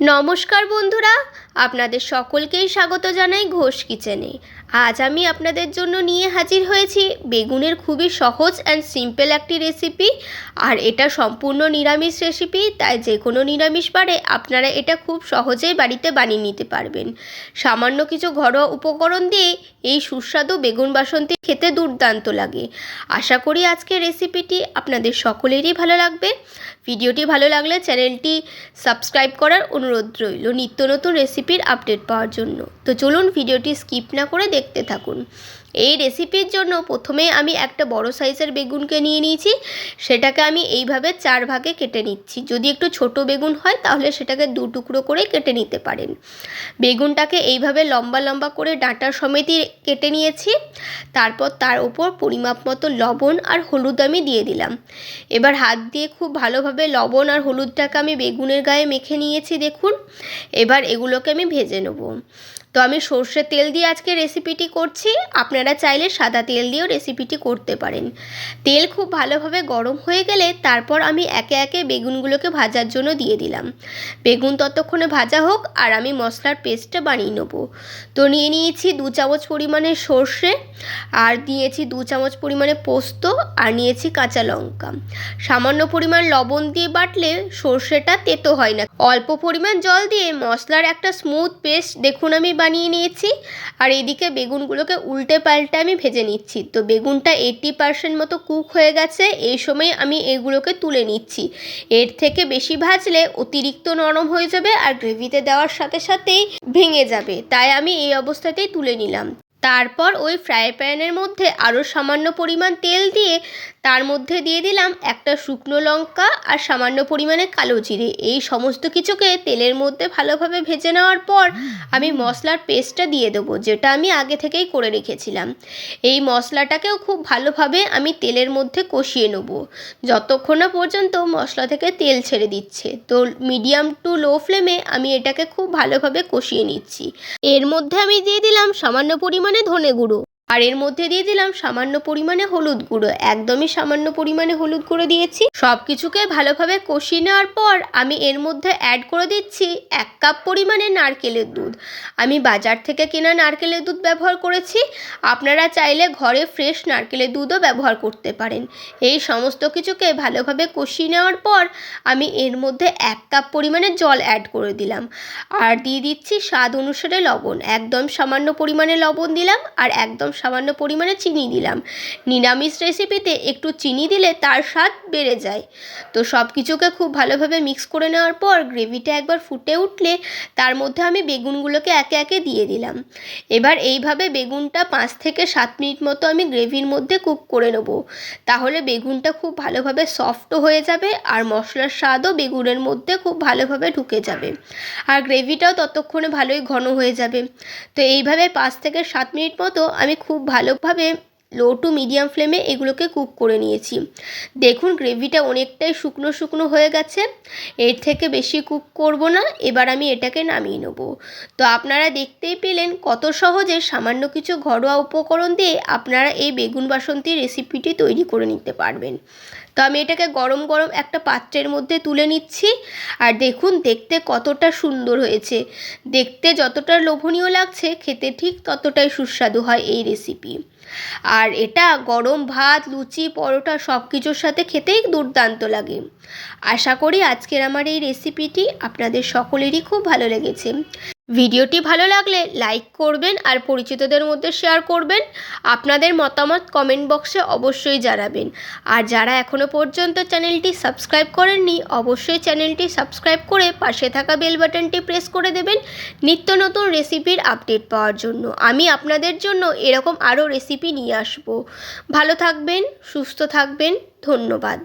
নমস্কার বন্ধুরা আপনাদের সকলকেই স্বাগত জানাই ঘোষ কিচেনে। আজ আমি আপনাদের জন্য নিয়ে হাজির হয়েছি বেগুনের খুবই সহজ অ্যান্ড সিম্পল একটি রেসিপি আর এটা সম্পূর্ণ নিরামিষ রেসিপি তাই যে কোনো নিরামিষ বারে আপনারা এটা খুব সহজেই বাড়িতে বানিয়ে নিতে পারবেন। সামান্য কিছু ঘরোয়া উপকরণ দিয়ে এই সুস্বাদু বেগুন বাসন্তী খেতে দুর্দান্ত লাগে। আশা করি আজকের রেসিপিটি আপনাদের সকলেরই ভালো লাগবে। ভিডিওটি ভালো লাগলে চ্যানেলটি সাবস্ক্রাইব করার অনুরোধ রইল। নিত্য নতুন রেসিপির আপডেট পাওয়ার জন্য। তো চলুন ভিডিওটি স্কিপ না করে দেখতে থাকুন। এই রেসিপির জন্য প্রথমে আমি একটা বড় সাইজের বেগুনকে নিয়ে নিয়েছি। সেটাকে আমি এইভাবে চার ভাগে কেটে নিচ্ছি। যদি একটু ছোট বেগুন হয়, তাহলে সেটাকে দু টুকরো করে কেটে নিতে পারেন। বেগুনটাকে এইভাবে লম্বা লম্বা করে ডাঁটার সমেতই কেটে নিয়েছি। তারপর তার উপর পরিমাপ মতো লবণ আর হলুদ আমি দিয়ে দিলাম। এবার হাত দিয়ে খুব ভালোভাবে লবণ আর হলুদটাকে আমি বেগুনের গায়ে মেখে নিয়েছি, দেখুন। এবার এগুলোকে আমি ভেজে নেব। তো আমি সর্ষের তেল দিয়ে আজকে রেসিপিটি করছি। আপনারা চাইলে সাদা তেল দিয়েও রেসিপিটি করতে পারেন। তেল খুব ভালোভাবে গরম হয়ে গেলে তারপর আমি একে একে বেগুনগুলোকে ভাজার জন্য দিয়ে দিলাম। বেগুন ততক্ষণে ভাজা হোক আর আমি মশলার পেস্টটা বানিয়ে নেব। তো নিয়ে নিয়েছি দু চামচ পরিমাণে সর্ষে, আর দিয়েছি দু চামচ পরিমাণে পোস্ত, আর নিয়েছি কাঁচা লঙ্কা। সামান্য পরিমাণ লবণ দিয়ে বাটলে সর্ষেটা তেতো হয় না। অল্প পরিমাণ জল দিয়ে মশলার একটা স্মুথ পেস্ট দেখুন আমি বানিয়ে নিয়েছি। আর এদিকে বেগুনগুলোকে উল্টে পাল্টে আমি ভেজে নিচ্ছি। তো বেগুনটা এইট্টি পার্সেন্ট মতো কুক হয়ে গেছে। এই সময় আমি এগুলোকে তুলে নিচ্ছি। এর থেকে বেশি ভাজলে অতিরিক্ত নরম হয়ে যাবে আর গ্রেভিতে দেওয়ার সাথে সাথেই ভেঙে যাবে। তাই আমি এই অবস্থাতেই তুলে নিলাম। তারপর ওই ফ্রাই প্যানের মধ্যে আরও সামান্য পরিমাণ তেল দিয়ে তার মধ্যে দিয়ে দিলাম একটা শুকনো লঙ্কা আর সামান্য পরিমাণে কালো জিরে। এই সমস্ত কিছুকে তেলের মধ্যে ভালোভাবে ভেজে নেওয়ার পর আমি মশলার পেস্টটা দিয়ে দেবো, যেটা আমি আগে থেকেই করে রেখেছিলাম। এই মশলাটাকেও খুব ভালোভাবে আমি তেলের মধ্যে কষিয়ে নেব। যতক্ষণ না পর্যন্ত মশলা থেকে তেল ছেড়ে দিচ্ছে, তো মিডিয়াম টু লো ফ্লেমে আমি এটাকে খুব ভালোভাবে কষিয়ে নিচ্ছি। এর মধ্যে আমি দিয়ে দিলাম সামান্য পরিমাণে ধনে গুঁড়ো। আর এর মধ্যে দিয়ে দিলাম সামান্য পরিমাণে হলুদ গুঁড়ো। একদমই সামান্য পরিমাণে হলুদ গুঁড়ো দিয়েছি। সব কিছুকে ভালোভাবে কষিয়ে নেওয়ার পর আমি এর মধ্যে অ্যাড করে দিচ্ছি এক কাপ পরিমাণে নারকেলের দুধ। আমি বাজার থেকে কেনা নারকেলের দুধ ব্যবহার করেছি। আপনারা চাইলে ঘরে ফ্রেশ নারকেলের দুধও ব্যবহার করতে পারেন। এই সমস্ত কিছুকে ভালোভাবে কষিয়ে নেওয়ার পর আমি এর মধ্যে এক কাপ পরিমাণে জল অ্যাড করে দিলাম। আর দিয়ে দিচ্ছি স্বাদ অনুসারে লবণ। একদম সামান্য পরিমাণে লবণ দিলাম আর একদম সামান্য পরিমাণে চিনি দিলাম। নিরামিষ রেসিপিতে একটু চিনি দিলে তার স্বাদ বেড়ে যায়। তো সব কিছুকে খুব ভালোভাবে মিক্স করে নেওয়ার পর গ্রেভিটা একবার ফুটে উঠলে তার মধ্যে আমি বেগুনগুলোকে একে একে দিয়ে দিলাম। এবার এইভাবে বেগুনটা পাঁচ থেকে সাত মিনিট মতো আমি গ্রেভির মধ্যে কুক করে নেব। তাহলে বেগুনটা খুব ভালোভাবে সফটও হয়ে যাবে আর মশলার স্বাদও বেগুনের মধ্যে খুব ভালোভাবে ঢুকে যাবে। আর গ্রেভিটাও ততক্ষণে ভালোই ঘন হয়ে যাবে। তো এইভাবে পাঁচ থেকে সাত মিনিট মতো আমি খুব ভালোভাবে লো টু মিডিয়াম ফ্লেমে এগুলোকে কুক করে নিয়েছি। দেখুন, গ্রেভিটা অনেকটাই শুকনো শুকনো হয়ে গেছে। এর থেকে বেশি কুক করব না, এবার আমি এটাকে নামিয়ে নেব। তো আপনারা দেখতেই পেলেন কত সহজে সামান্য কিছু ঘরোয়া উপকরণ দিয়ে আপনারা এই বেগুন বাসন্তী রেসিপিটি তৈরি করে নিতে পারবেন। তো আমি এটাকে গরম গরম একটা পাত্রের মধ্যে তুলে নিচ্ছি। আর দেখুন, দেখতে কতটা সুন্দর হয়েছে। দেখতে যতটা লোভনীয় লাগছে, খেতে ঠিক ততটাই সুস্বাদু হয় এই রেসিপি। আর এটা গরম ভাত, লুচি, পরোটা সব কিছুর সাথে খেতেই দুর্দান্ত লাগে। আশা করি আজকের আমার এই রেসিপিটি আপনাদের সকলেরই খুব ভালো লেগেছে। ভিডিওটি ভালো লাগলে লাইক করবেন আর পরিচিতদের মধ্যে শেয়ার করবেন। আপনাদের মতামত কমেন্ট বক্সে অবশ্যই জানাবেন। আর যারা এখনও পর্যন্ত চ্যানেলটি সাবস্ক্রাইব করেননি, অবশ্যই চ্যানেলটি সাবস্ক্রাইব করে পাশে থাকা বেল বাটনটি প্রেস করে দেবেন নিত্য নতুন রেসিপির আপডেট পাওয়ার জন্য। আমি আপনাদের জন্য এরকম আরও রেসিপি নিয়ে আসব। ভালো থাকবেন, সুস্থ থাকবেন, ধন্যবাদ।